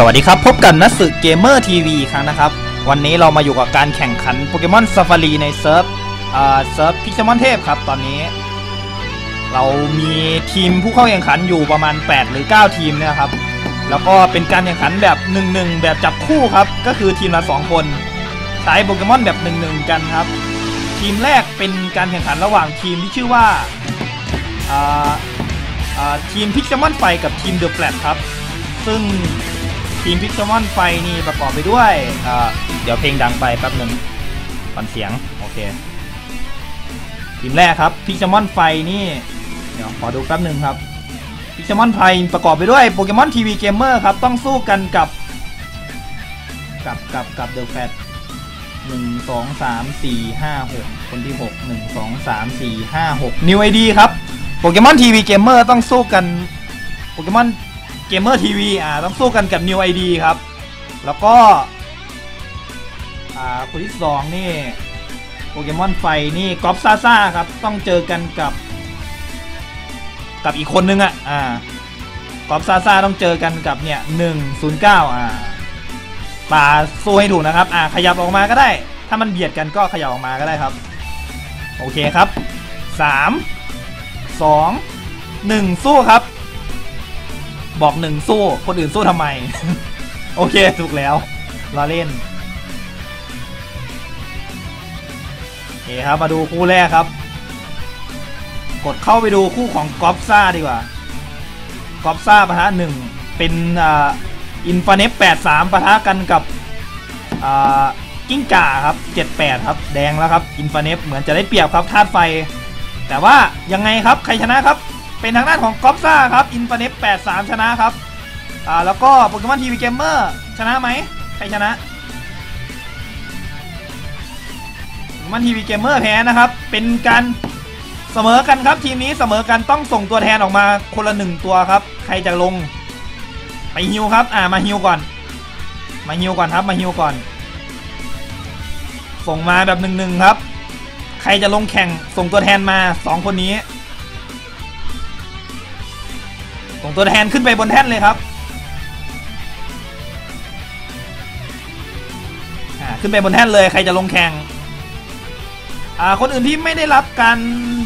สวัสดีครับ พบกับนักสึเกมเมอร์ทีวีครั้งนะครับ วันนี้เรามาอยู่กับการแข่งขันโปเกมอนซาฟารีในเซิร์ฟอ่าเซิร์ฟพิกมอนเทพครับ ตอนนี้ เรามีทีมผู้เข้าแข่งขันอยู่ประมาณ 8 หรือ 9 ทีมเนี่ยครับ แล้วก็เป็นการแข่งขันแบบ 1-1 แบบจับคู่ครับ ก็คือทีมละ 2 คน ใช้โปเกมอนแบบ 1-1 กันครับ ทีมแรกเป็นการแข่งขันระหว่างทีมที่ชื่อว่าอ่าอ่าทีมพิกมอนไฟกับทีมเดอะแฟลตครับ ซึ่ง ทีมพิกซมอนไฟนี่ประกอบไปด้วยเดี๋ยวเพลงดังไปแป๊บหนึ่งฟันเสียง โอเค ทีมแรกครับพิกซมอนไฟนี่เดี๋ยวขอดูแป๊บหนึ่งครับพิกซมอนไฟประกอบไปด้วยโปเกมอนทีวีเกมเมอร์ครับต้องสู้กันกับ กับกับกับเดอะแฟตหนึ่งสองสามสี่ห้าหกคนที่หกหนึ่งสองสามสี่ห้าหกนิวไอดีครับโปเกมอนทีวีเกมเมอร์ต้องสู้กันโปเกมอน เกมเมอร์ทีวีอ่าต้องสู้กันกับ New ID ครับ แล้วก็ อ่าคนที่สองนี่โปเกมอนไฟนี่กอฟซาซ่าครับ ต้องเจอกันกับ กับอีกคนนึงอะอ่ากอฟซาซ่าต้องเจอกันกับเนี่ยหนึ่งศูนย์เก้าอ่าป่าสู้ให้ถูกนะครับ อ่าขยับออกมาก็ได้ ถ้ามันเบียดกันก็ขยับออกมาก็ได้ครับ โอเคครับสามสองหนึ่งสู้ครับ บอกหนึ่งสู้คนอื่นสู้ทำไม โอเคถูกแล้วเราเล่นโอเคครับมาดูคู่แรกครับ กดเข้าไปดูคู่ของกอฟซ่าดีกว่ากอฟซ่าปะทะหนึ่งเป็นอินฟาเนฟแปดสามปะทะกันกับกิ้งก่าครับเจ็ดแปดครับ แดงแล้วครับอินฟาเนฟเหมือนจะได้เปรียบครับธาตุไฟ แต่ว่ายังไงครับใครชนะครับ เป็นทางด้านของก๊อฟซ่าครับอินฟาเนฟ83 ชนะครับอ่าแล้วก็โปเกมอนทีวีเกมเมอร์ชนะไหมใครชนะโปเกมอนทีวีเกมเมอร์แพ้นะครับ เป็นการเสมอกันครับทีมนี้เสมอกันต้องส่งตัวแทนออกมาคนละหนึ่งตัวครับ ใครจะลงไปฮิวครับอ่ามาฮิวก่อน มาฮิวก่อนครับมาฮิวก่อน ส่งมาแบบหนึ่งๆครับ ใครจะลงแข่งส่งตัวแทนมาสองคนนี้ ส่งตัวแทนขึ้นไปบนแท่นเลยครับขึ้นไปบนแท่นเลยใครจะลงแข่งอ่าคนอื่นที่ไม่ได้รับการ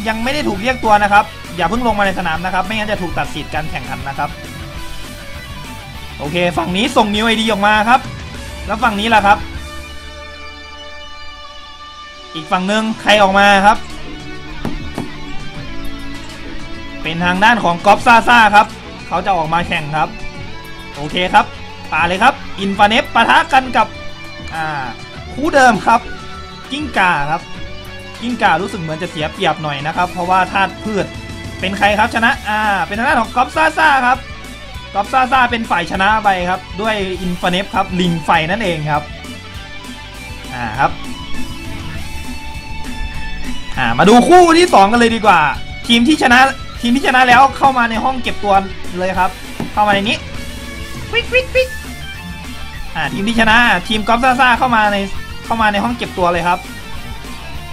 ยังไม่ได้ถูกเรียกตัวนะครับ อย่าเพิ่งลงมาในสนามนะครับ ไม่งั้นจะถูกตัดสิทธิ์การแข่งขันนะครับ โอเค ฝั่งนี้ส่งนิวไอดีออกมาครับ แล้วฝั่งนี้ล่ะครับ อีกฝั่งหนึ่งใครออกมาครับ เป็นทางด้านของกอฟซ่าซ่าครับ เขาจะออกมาแข่งครับ โอเคครับป่าเลยครับ อินฟาเนฟปะทะกันกับอ่าคู่เดิมครับ กิ้งก่าครับ กิ้งก่ารู้สึกเหมือนจะเสียเปรียบหน่อยนะครับ เพราะว่าธาตุพืชเป็นใครครับชนะอ่าเป็นทางด้านของกอฟซ่าซ่าครับกอฟซ่าซ่าเป็นฝ่ายชนะไปครับ ด้วยอินฟาเนฟครับลิงไฟนั่นเองครับอ่าครับอ่ามาดูคู่ที่สองกันเลยดีกว่า ทีมที่ชนะ ทีมที่ชนะแล้วเข้ามาในห้องเก็บตัวเลยครับ เข้ามาในนี้วิกวิกวิกอ่าทีมที่ชนะ ทีมกอล์ฟซ่าซ่าเข้ามาในเข้ามาในห้องเก็บตัวเลยครับ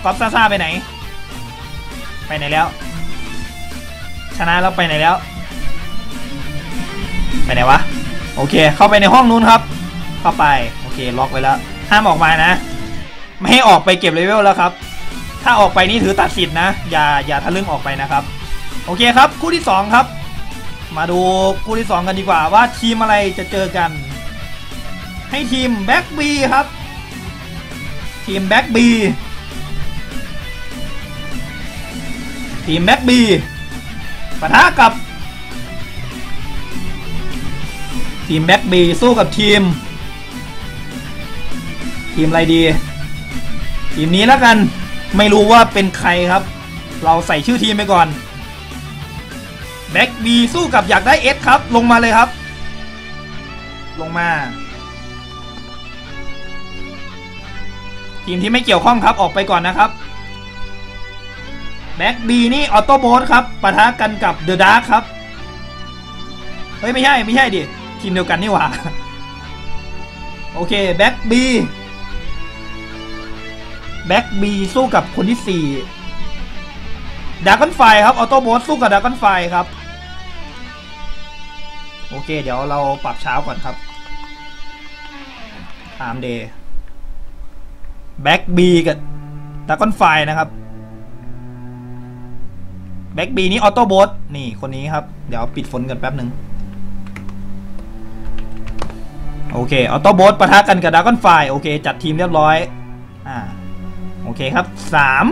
กอล์ฟซ่าซ่าไปไหน ไปไหนแล้ว ชนะแล้วไปไหนแล้ว ไปไหนวะโอเค เข้าไปในห้องนู้นครับ เข้าไปโอเคล็อกไว้แล้วห้ามออกมานะ ไม่ให้ออกไปเก็บเลเวลแล้วครับ ถ้าออกไปนี่ถือตัดสิทธิ์นะ อย่าอย่าทะลึ่งออกไปนะครับ โอเคครับ คู่ที่ 2 ครับ มาดูคู่ที่ 2 กันดีกว่าว่าทีมอะไรจะเจอกัน ให้ทีมแบ็กบีครับ ทีมแบ็กบีทีมแบ็กบีปะทะกับ ทีมแบ็กบีสู้กับทีม ทีมอะไรดี ทีมนี้แล้วกันไม่รู้ว่าเป็นใครครับ เราใส่ชื่อทีมไปก่อน แบ็กบีสู้กับอยากได้เอสครับ ลงมาเลยครับ ลงมา ทีมที่ไม่เกี่ยวข้องครับออกไปก่อนนะครับแบ็กบีนี่ออโต้โบสครับปะทะกันกับเดอะดาร์คครับ เฮ้ย ไม่ใช่ ไม่ใช่ดิ ทีมเดียวกันนี่หว่า โอเคแบ็กบีแบ็กบีสู้กับคนที่สี่ ดากอนไฟครับออโต้โบสสู้กับดากอนไฟครับ โอเค เดี๋ยวเราปรับเช้าก่อนครับตามเดย์แบ็กบีกับดากอนไฟนะครับแบ็กบีนี้ออโต้โบสนี่คนนี้ครับ เดี๋ยวปิดฝนกันแป๊บหนึ่งโอเคออโต้โบสปะทะกันกับดากอนไฟโอเค จัดทีมเรียบร้อยอ่าโอเคครับสาม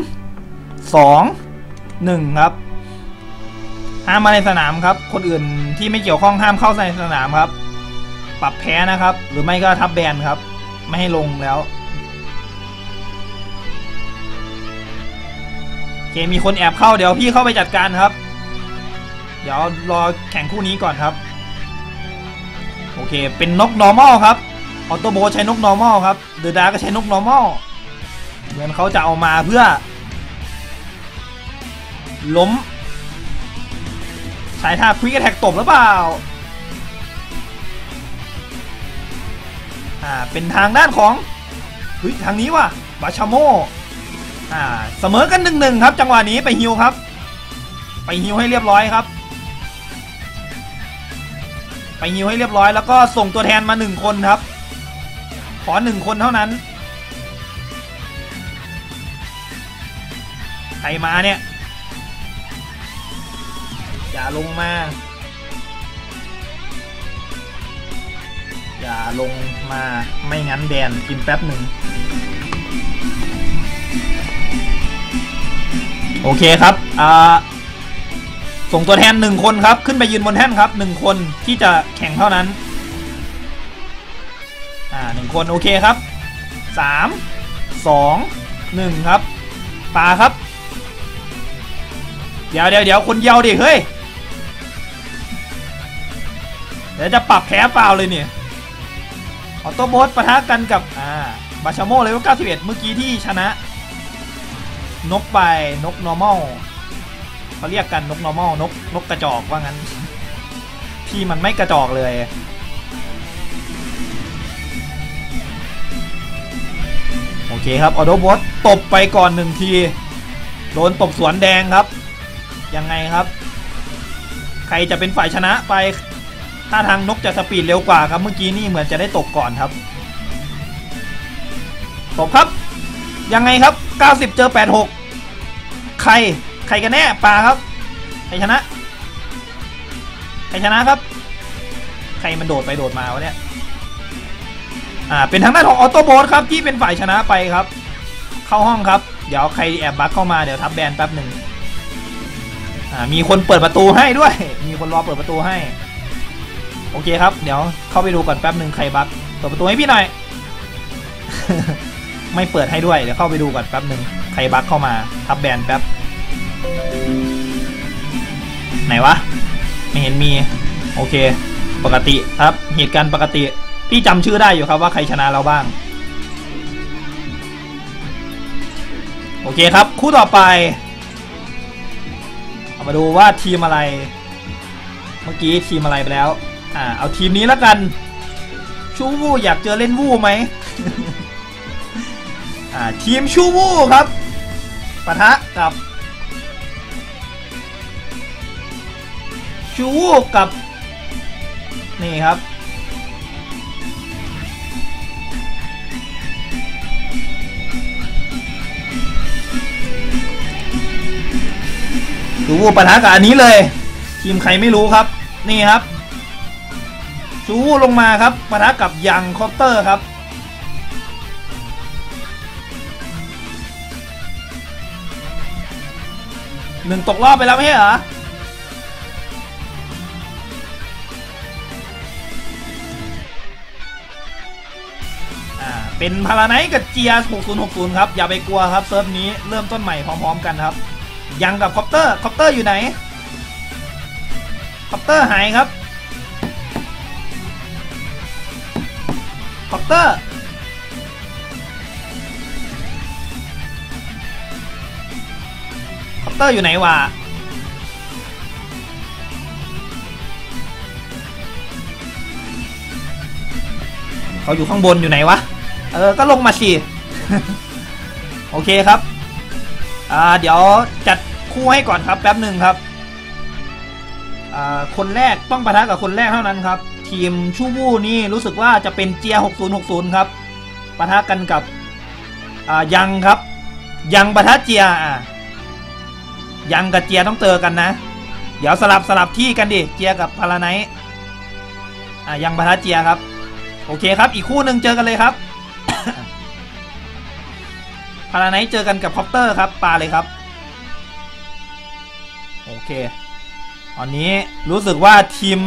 สอง หนึ่งครับ ห้ามมาในสนามครับ คนอื่นที่ไม่เกี่ยวข้องห้ามเข้าในสนามครับ ปรับแพ้นะครับ หรือไม่ก็ทับแบนครับ ไม่ให้ลงแล้วโอเคมีคนแอบเข้าเดี๋ยวพี่เข้าไปจัดการครับ เดี๋ยวรอแข่งคู่นี้ก่อนครับ โอเค เป็นนก normal ครับออโตโบใช้นก normal ครับ เดอะดาก็ใช้นก normal เหมือนเขาจะเอามาเพื่อ ล้ม สายท่าควิกแท็กตบหรือเปล่า อ่า เป็นทางด้านของเฮ้ยทางนี้ว่ะบาชาโมอ่า เสมอกันหนึ่งหนึ่งครับ จังหวะนี้ไปฮิวครับ ไปฮิวให้เรียบร้อยครับ ไปฮิวให้เรียบร้อยแล้วก็ส่งตัวแทนมาหนึ่งคนครับ ขอหนึ่งคนเท่านั้นใครมาเนี่ย อย่าลงมา อย่าลงมาไม่งั้นแดนกินแป๊บหนึ่งโอเคครับอ่าส่งตัวแทนหนึ่งคนครับ ขึ้นไปยืนบนแท่นครับหนึ่งคนที่จะแข่งเท่านั้น อ่าหนึ่งคนโอเคครับสามสองหนึ่งครับปาครับ เดี๋ยวเดี๋ยวเดี๋ยวคนเดียวดิเฮ้ย เดี๋ยวจะปรับแพ้เปล่าเลยเนี่ยออโต้โบสปะทะกันกับอ่าบาชาโมเลเวล91 เมื่อกี้ที่ชนะ นกไปนก normal เขาเรียกกันนก normal นกนกกระจอกว่างั้น ที่มันไม่กระจอกเลยโอเคครับออโดบอสตบไปก่อนหนึ่งที โดนตบสวนแดงครับ ยังไงครับ ใครจะเป็นฝ่ายชนะไป ถ้าทางนกจะสปีดเร็วกว่าครับเมื่อกี้นี่เหมือนจะได้ตกก่อนครับตกครับ ยังไงครับ 90 เจอ 86 ใคร ใครกันแน่ปลาครับ ใครชนะ ใครชนะครับ ใครมันโดดไปโดดมาวะเนี่ย อ่า เป็นทางด้านของออโต้โบสครับที่เป็นฝ่ายชนะไปครับ เข้าห้องครับ เดี๋ยวใครแอบบักเข้ามาเดี๋ยวทับแบนแป๊บหนึ่ง อ่า มีคนเปิดประตูให้ด้วย มีคนรอเปิดประตูให้ โอเคครับ เดี๋ยวเข้าไปดูก่อนแป๊บหนึ่งใครบักเปิดประตูให้พี่หน่อย ไม่เปิดให้ด้วย เดี๋ยวเข้าไปดูก่อนแป๊บหนึ่งใครบักเข้ามาทับแบนแป๊บ ไหนวะ ไม่เห็นมี โอเค ปกติครับ เหตุการณ์ปกติ พี่จำชื่อได้อยู่ครับว่าใครชนะเราบ้าง โอเคครับ คู่ต่อไปเอามาดูว่าทีมอะไร เมื่อกี้ทีมอะไรไปแล้ว อ่าเอาทีมนี้แล้วกัน ชูวูอยากเจอเล่นวูไหมอ่าทีมชูวูครับปะทะกับชูวูกับ นี่ครับชูวูปะทะกับอันนี้เลย ทีมใครไม่รู้ครับ นี่ครับ ชูวูลงมาครับปะทะกับยังคอปเตอร์ครับ หนึ่งตกรอบไปแล้วไม่ใช่เหรอ อ่า เป็นพาราไนกับเจีย6060 ครับ อย่าไปกลัวครับ เซิร์ฟนี้เริ่มต้นใหม่พร้อมๆกันครับ ยังกับคอปเตอร์ คอปเตอร์อยู่ไหน คอปเตอร์หายครับ เตอร์คอปเตอร์อยู่ไหนวะเขาอยู่ข้างบนอยู่ไหนวะ เออ ก็ลงมาสิ โอเคครับ อ่า เดี๋ยวจัดคู่ให้ก่อนครับแป๊บหนึ่งครับ อ่า คนแรกต้องปะทะกับคนแรกเท่านั้นครับ ทีมชูบูนี่รู้สึกว่าจะเป็นเจีย 6060 ครับปะทะกันกับอ่ายังครับ ยังปะทะเจียอ่ายังกับเจียต้องเจอกันนะ เดี๋ยวสลับสลับที่กันดิเจียกับพาราไนท์อ่ายังปะทะเจียครับ โอเคครับ อีกคู่หนึ่งเจอกันเลยครับพาราไนท์เจอกันกับคอปเตอร์ครับปลาเลยครับ โอเคตอนนี้รู้สึกว่าทีม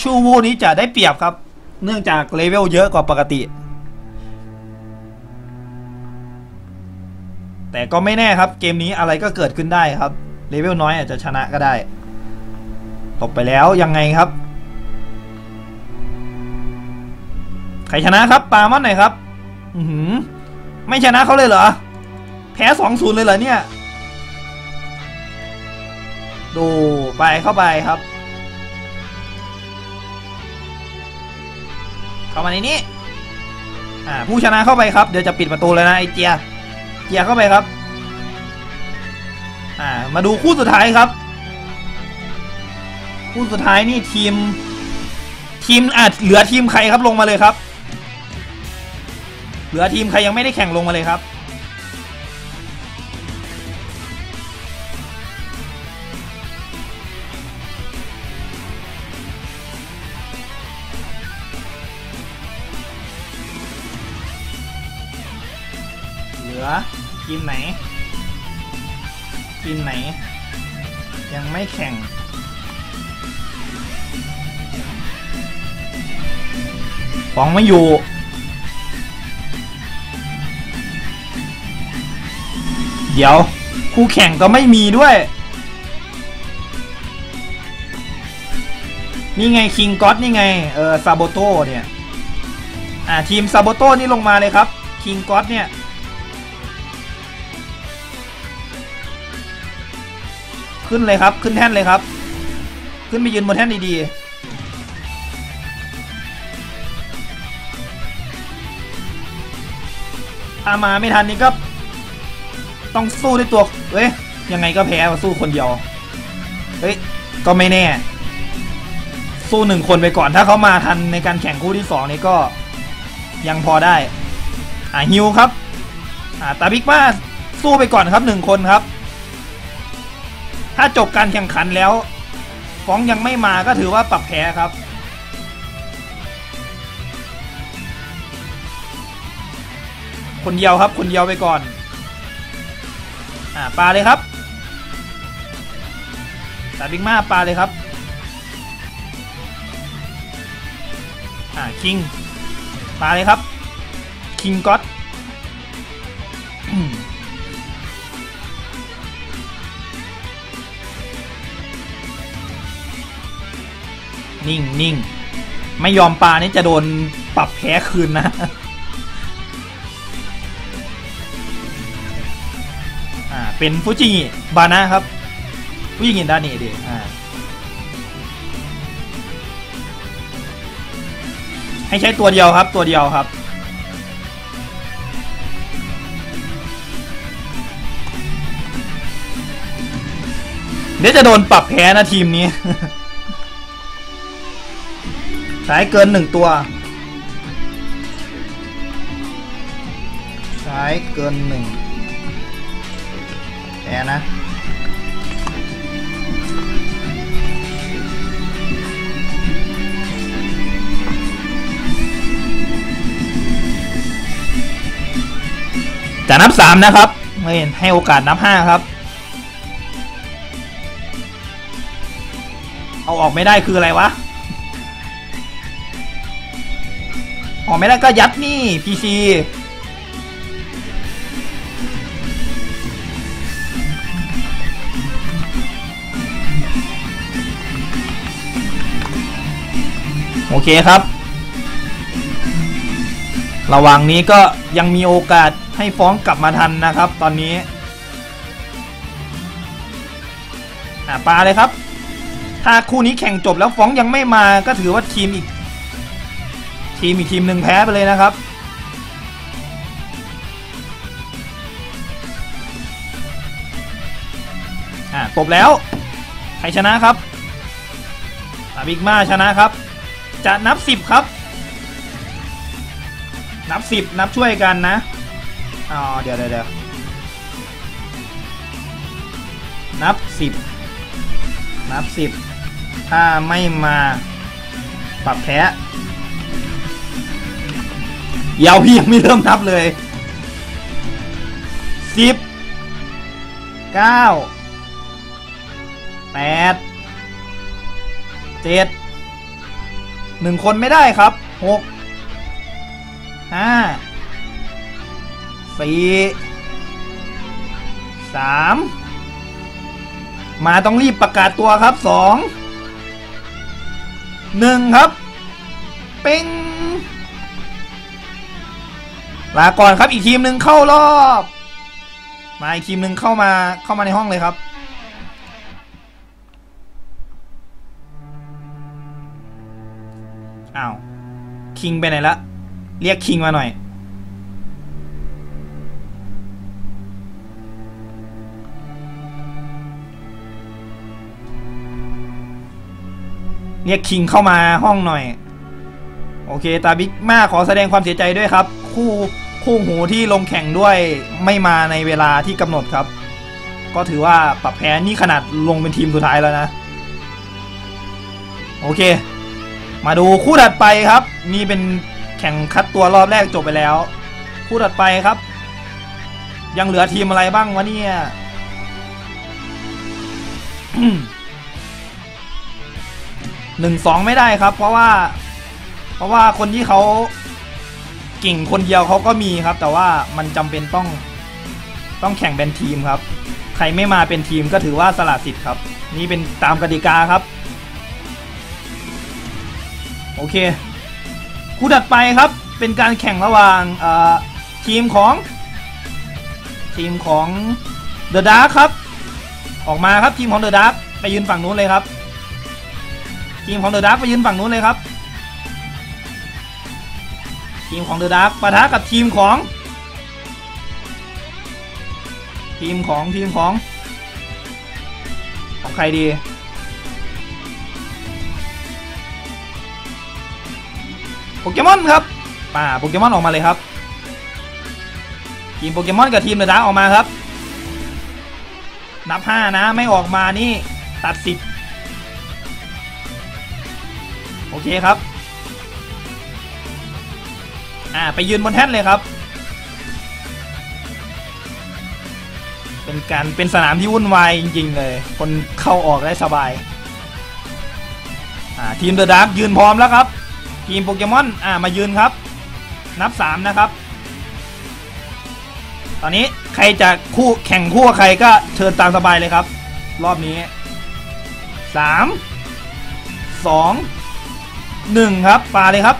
ชูวูนี้จะได้เปรียบครับ เนื่องจากเลเวลเยอะกว่าปกติ แต่ก็ไม่แน่ครับ เกมนี้อะไรก็เกิดขึ้นได้ครับ เลเวลน้อยอาจจะชนะก็ได้ตกไปแล้วยังไงครับ ใครชนะครับปามอนหน่อยครับอือหือไม่ชนะเขาเลยเหรอ แพ้สองศูนย์เลยเหรอเนี่ย ดูไปเข้าไปครับ เข้ามาในนี้ อ่า ผู้ชนะเข้าไปครับ เดี๋ยวจะปิดประตูเลยนะไอเจีย เจียเข้าไปครับ อ่า มาดูคู่สุดท้ายครับ คู่สุดท้ายนี่ทีม ทีมอ่าเหลือทีมใครครับลงมาเลยครับ เหลือทีมใครยังไม่ได้แข่งลงมาเลยครับ ทีมไหนทีมไหน ยังไม่แข่ง ฟองไม่อยู่เดี๋ยวคู่แข่งก็ไม่มีด้วย นี่ไงคิงก็อตนี่ไง เออซาโบโตเนี่ย อ่าทีมซาโบโตนี่ลงมาเลยครับคิงก็อตเนี่ย ขึ้นเลยครับ ขึ้นแท่นเลยครับ ขึ้นไปยืนบนแท่นดีๆถ้ามาไม่ทันนี่ก็ ต้องสู้ด้วยตัวเอ้ย ยังไงก็แพ้สู้คนเดียว เฮ้ย ก็ไม่แน่ สู้หนึ่งคนไปก่อน ถ้าเขามาทันในการแข่งคู่ที่สองนี่ก็ ยังพอได้ อ่าฮิวครับ อ่าตาบิ๊กมาสู้ไปก่อนครับหนึ่งคนครับ ถ้าจบการแข่งขันแล้วฟ้องยังไม่มาก็ถือว่าปรับแพ้ครับ คนเดียวครับ คนเดียวไปก่อน อ่าปลาเลยครับตาบิ๊กมาปลาเลยครับ อ่าคิงปลาเลยครับคิงก็อต นิ่งนิ่งไม่ยอมปลานี่จะโดนปรับแพ้คืนนะอ่าเป็นฟูจิบานะครับฟูจิงิดานิเดอ่าให้ใช้ตัวเดียวครับตัวเดียวครับเดี๋ยวจะโดนปรับแพ้นะทีมนี้ ใช้เกินหนึ่งตัวใช้เกินหนึ่งแพ้นะจะนับสามนะครับ ไม่เห็นให้โอกาสนับห้าครับ เอาออกไม่ได้คืออะไรวะ อไม่ได้ก็ยัดนี่ PC โอเคครับ ระหว่างนี้ก็ยังมีโอกาสให้ฟ้องกลับมาทันนะครับ ตอนนี้อ่าปลาเลยครับ ถ้าคู่นี้แข่งจบแล้วฟ้องยังไม่มาก็ถือว่าทีมอีก ทีมอีกทีมหนึ่งแพ้ไปเลยนะครับ อ่าตบแล้ว ใครชนะครับอาบิกมาชนะครับ จะนับสิบครับ นับสิบนับช่วยกันนะ อ๋อ เดี๋ยวเดี๋ยวเดี๋ยวนับสิบนับสิบถ้าไม่มาปรับแพ้ เดี๋ยวพี่ยังไม่เริ่มนับเลยสิบเก้าแปดเจ็ดหนึ่งคนไม่ได้ครับหกห้าสี่สามมาต้องรีบประกาศตัวครับสองหนึ่งครับเป็ง ลาก่อนครับอีกทีมหนึ่งเข้ารอบ มาอีกทีมหนึ่งเข้ามาเข้ามาในห้องเลยครับอ้าวคิงไปไหนละเรียกคิงมาหน่อย เรียกคิงเข้ามาห้องหน่อย โอเค ตาบิ๊กมาขอแสดงความเสียใจด้วยครับ คู่ คู่หูที่ลงแข่งด้วยไม่มาในเวลาที่กำหนดครับ ก็ถือว่าปรับแพ้นี่ขนาดลงเป็นทีมสุดท้ายแล้วนะ โอเค มาดูคู่ถัดไปครับ นี่เป็นแข่งคัดตัวรอบแรกจบไปแล้ว คู่ถัดไปครับ ยังเหลือทีมอะไรบ้างวะเนี่ยหนึ่งสองไม่ได้ครับ เพราะว่า เพราะว่าคนที่เขา ก่งคนเดียวเขาก็มีครับ แต่ว่ามันจำเป็นต้องต้องแข่งเป็นทีมครับ ใครไม่มาเป็นทีมก็ถือว่าสละสิทธิ์ครับ นี่เป็นตามกติกาครับ โอเคคู่ถัดไปครับเป็นการแข่งระหว่างทีมของ ทีมของเดอะดาร์ครับ ออกมาครับทีมของเดอะดาร์ไปยืนฝั่งนู้นเลยครับ ทีมของเดอะดาร์ไปยืนฝั่งนู้นเลยครับ ทีมของเดอะดาร์ปะทะกับทีมของ ทีมของทีมของ ของใครดี โปเกมอนครับป่าโปเกมอนออกมาเลยครับ ทีมโปเกมอนกับทีมเดอะดาร์ออกมาครับ นับห้านะไม่ออกมานี่ตัดสิบโอเคครับ อ่าไปยืนบนแท่นเลยครับ เป็นการเป็นสนามที่วุ่นวายจริงๆเลย คนเข้าออกได้สบาย อ่าทีมเดอะดาร์กยืนพร้อมแล้วครับ ทีมโปเกมอนอ่ามายืนครับ นับสามนะครับ ตอนนี้ใครจะคู่แข่งคู่ใครก็เชิญตามสบายเลยครับ รอบนี้สามสองหนึ่งครับปาเลยครับ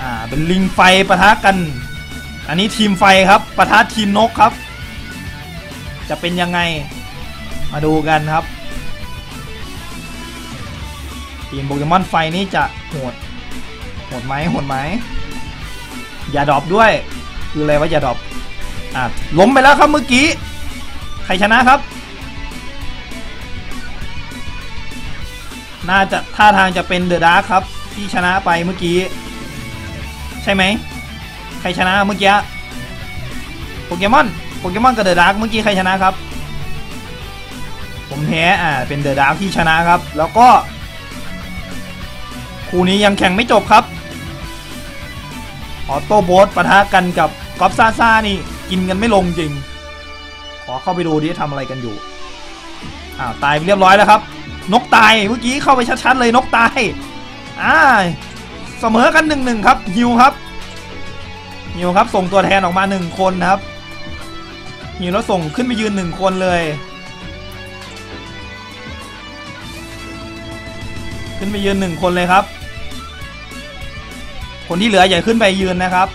อ่าเป็นลิงไฟปะทะกัน อันนี้ทีมไฟครับปะทะทีมนกครับ จะเป็นยังไงมาดูกันครับ ทีมโปเกมอนไฟนี่จะโหดโหดไหมโหดไหมอย่าดรอปด้วย คืออะไรว่าอย่าดรอปอะล้มไปแล้วครับเมื่อกี้ ใครชนะครับ น่าจะท่าทางจะเป็นเดอะดาร์ครับ ที่ชนะไปเมื่อกี้ ใช่ไหมใครชนะเมื่อกี้โปเกมอนโปเกมอนกับเดอะดาร์เมื่อกี้ใครชนะครับ ผมแพ้อ่าเป็นเดอะดาร์ที่ชนะครับ แล้วก็คู่นี้ยังแข่งไม่จบครับออโต้โบสปะทะกันกับกอฟซ่าซ่านี่กินกันไม่ลงจริง ขอเข้าไปดูดิทำอะไรกันอยู่อ้าวตายไปเรียบร้อยแล้วครับ นกตายเมื่อกี้เข้าไปชัดๆเลยนกตายอ่า เสมอกันหนึ่งหนึ่งครับฮิวครับฮิวครับส่งตัวแทนออกมาหนึ่งคนครับฮิวแล้วส่งขึ้นไปยืนหนึ่งคนเลย ขึ้นไปยืนหนึ่งคนเลยครับ คนที่เหลืออย่าขึ้นไปยืนนะครับ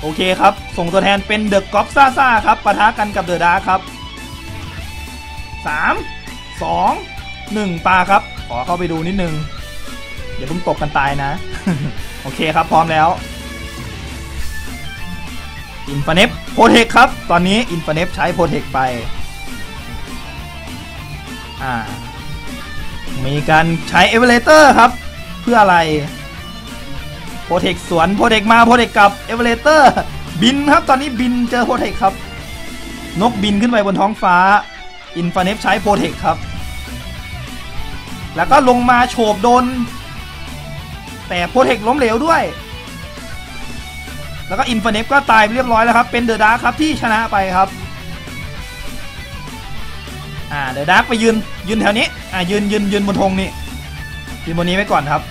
โอเคครับ ส่งตัวแทนเป็นเดอะกอฟซ่าซ่าครับปะทะกันกับเดอะดาร์ครับสามสองหนึ่งปลาครับ ขอเข้าไปดูนิดนึง อย่าเพิ่งตกกันตายนะ โอเคครับพร้อมแล้วอินฟ n เนฟโปรเทคครับ ตอนนี้อินฟ n เนฟใช้โปรเทคไป อ่า มีการใช้เอเวอเรเตอร์ครับ เพื่ออะไรโปรเทคสวนโปรเทคมาโปรเทคกลับเอเวอเรเตอร์บินครับตอนนี้บินเจอโปรเทคครับ นกบินขึ้นไปบนท้องฟ้าอินฟาเนฟใช้โปรเทคครับ แล้วก็ลงมาโฉบโดน แต่โปรเทคล้มเหลวด้วย แล้วก็อินฟเนฟก็ตายไปเรียบร้อยแล้วครับ เป็นเดอะดาร์ครับที่ชนะไปครับอ่าเดอะดาร์ไปยืนยืนแถวนี้อ่ายืนยืนยืนบนธงนี่ยืนบนนี้ไว้ก่อนครับ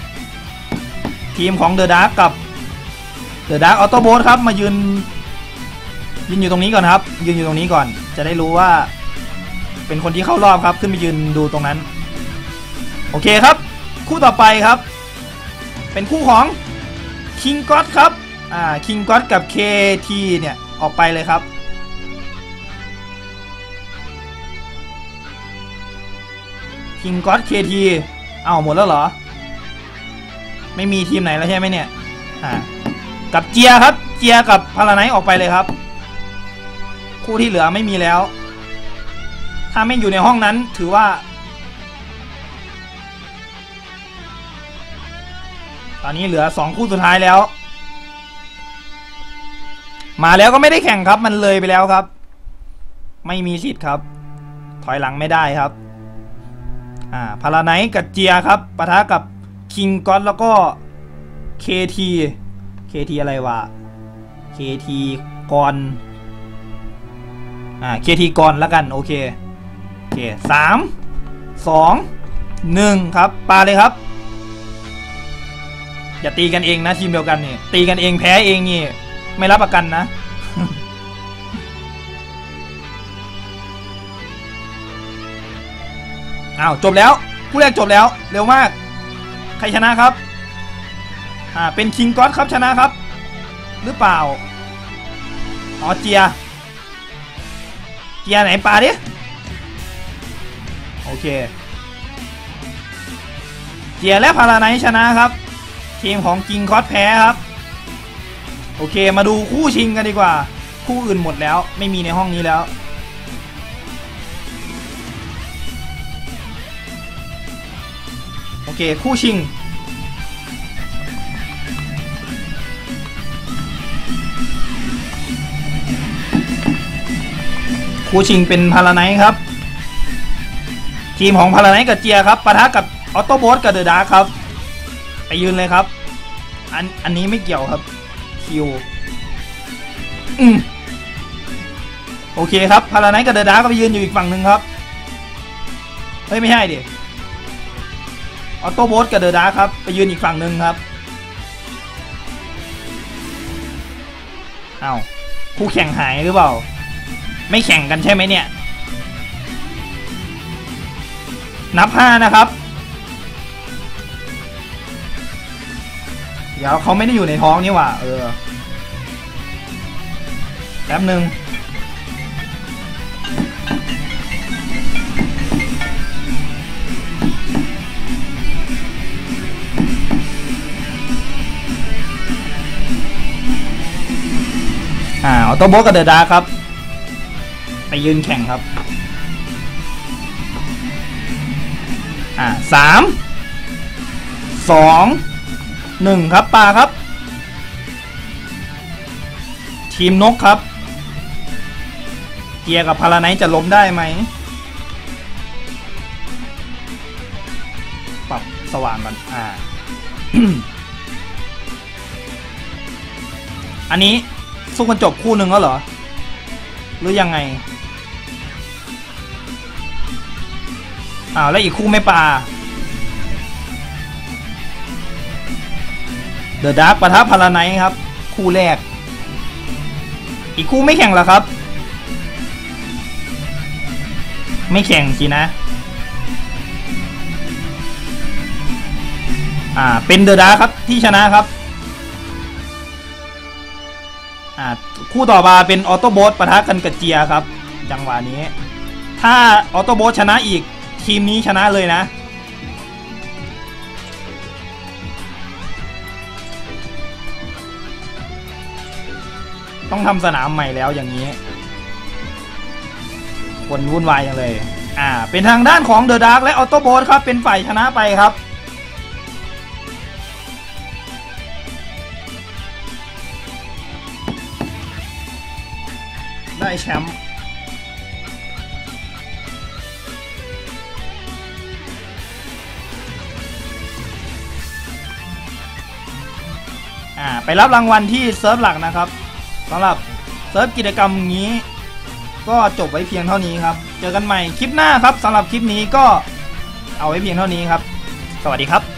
ทีมของเดอะดาร์กับเดอะดาร์ออโต้โบสครับมายืนยืนอยู่ตรงนี้ก่อนครับ ยืนอยู่ตรงนี้ก่อน จะได้รู้ว่า เป็นคนที่เข้ารอบครับ ขึ้นไปยืนดูตรงนั้น โอเคครับ คู่ต่อไปครับ เป็นคู่ของคิงก็ t ครับอ่าคิงก็ t กับ KT เนี่ยออกไปเลยครับคิงก็ t KT เอ้าหมดแล้วเหรอ ไม่มีทีมไหนแล้วใช่ไหมเนี่ยอ่ากับเจียครับเจียกับพาราไนท์ออกไปเลยครับ คู่ที่เหลือไม่มีแล้ว ถ้าไม่อยู่ในห้องนั้นถือว่า ตอนนี้เหลือสองคู่สุดท้ายแล้ว มาแล้วก็ไม่ได้แข่งครับ มันเลยไปแล้วครับ ไม่มีสิทธิ์ครับ ถอยหลังไม่ได้ครับ อ่าพาราไนท์กับเจียครับปะทะกับคิงก็ t แล้วก็ KT KT อะไรวะ KT กรอ่า KT กรแล้วกันโอเคโอเคสามสองหนึ่งครับปาเลยครับ อย่าตีกันเองนะทีมเดียวกันนี่ตีกันเองแพ้เองนี่ไม่รับประกันนะอ้าวจบแล้วคู่แรกจบแล้วเร็วมาก ใครชนะครับอ่าเป็นคิงก็ t ครับชนะครับ หรือเปล่าอ๋อเจียเจียไหนปลาดิโอเคเจียและพาราไนชนะครับ ทีมของกิงคอสแพ้ครับ โอเคมาดูคู่ชิงกันดีกว่า คู่อื่นหมดแล้วไม่มีในห้องนี้แล้ว โอเคคู่ชิงคู่ชิงเป็นพาราไนท์ครับทีมของพาราไนท์กับเจียครับปะทะกับออโต้โบสกับเดอะดาร์ครับ ไปยืนเลยครับ อันอันนี้ไม่เกี่ยวครับคิวอืมโอเคครับพาราไนกับเดอะดาร์ก็ไปยืนอยู่อีกฝั่งหนึ่งครับ เฮ้ย ไม่ใช่ดิออโต้โบสกับเดอะดาร์ครับ ไปยืนอีกฝั่งหนึ่งครับอ้าวคู่แข่งหายหรือเปล่า ไม่แข่งกันใช่ไหมเนี่ย นับห้านะครับ เดี๋ยวเขาไม่ได้อยู่ในท้องนี่หว่า เออ แป๊บหนึ่งอ่าออโต้โบสกับเดอะดาครับ ไปยืนแข่งครับ อ่าสามสอง หนึ่งครับปลาครับ ทีมนกครับ เกียร์กับพาราไนท์จะล้มได้ไหมปรับสว่างมันอ่า อันนี้สู้กันจบคู่หนึ่งแล้วเหรอ หรือยังไงอ้าวแล้วอีกคู่ไม่ปลา เดอะดาร์กปะทะพาราไนครับ คู่แรก อีกคู่ไม่แข่งหรอครับ ไม่แข่งสินะ อ่า เป็นเดอะดาร์กครับที่ชนะครับอ่าคู่ต่อมาเป็นออโต้โบสปะทะกันกับเจียครับ จังหวะนี้ ถ้าออโต้โบสชนะอีกทีมนี้ชนะเลยนะ ต้องทำสนามใหม่แล้วอย่างนี้ คนวุ่นวายอย่างเลย อ่า เป็นทางด้านของเดอะดาร์กและออโตโบทครับ เป็นฝ่ายชนะไปครับ ได้แชมป์อ่าไปรับรางวัลที่เซิร์ฟหลักนะครับ สำหรับเซิร์ฟกิจกรรมนี้ ก็จบไว้เพียงเท่านี้ครับ เจอกันใหม่คลิปหน้าครับสำหรับคลิปนี้ก็เอาไว้เพียงเท่านี้ครับ สวัสดีครับ